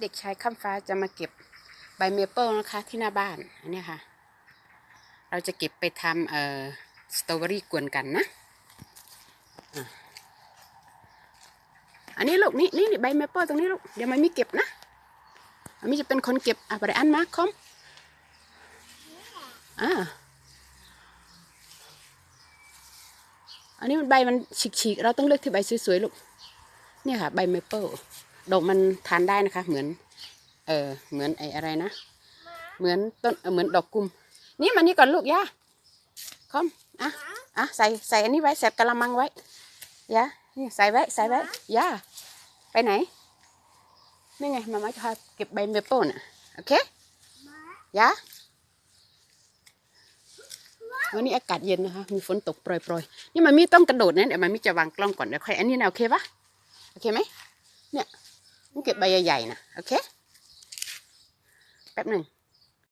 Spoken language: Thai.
เด็กชายข้ามฟ้าจะมาเก็บใบเมเปิลนะคะ ที่หน้าบ้านอันนี้ค่ะ เราจะเก็บไปทำเอ่อสตรอเบอรี่กวนกันนะอันนี้ลูกนี่นี่ใบเมเปิลตรงนี้ลูกเดี๋ยวมันมีเก็บนะมันมีจะเป็นคนเก็บอะไปอันมาคอมอ่าอันนี้มันใบมันฉีกๆเราต้องเลือกที่ใบสวยๆลูกเนี่ยค่ะ ใบเมเปิล ดอกมันทานได้นะคะ เหมือน เออเหมือนไอ้อะไรนะ เหมือนต้นเหมือนดอกกุม นี่มานี่ก่อนลูกย่าคอมอะอะใส่ใส่อันนี้ไว้ใส่กะละมังไว้ย่านี่ใส่ไว้ใส่ไว้ย่าไปไหนนี่ไงมามาจะพาเก็บใบเมเปิลน่ะโอเคย่าวันนี้อากาศเย็นนะคะ มีฝนตกโปรยๆ นี่มามีต้องกระโดดนะเดี๋ยวมามีจะวางกล้องก่อนเดี๋ยวค่อยอันนี้นะโอเคปะโอเคไหมเนี่ย เก็บใบใหญ่ๆนะโอเค แป๊บหนึ่ง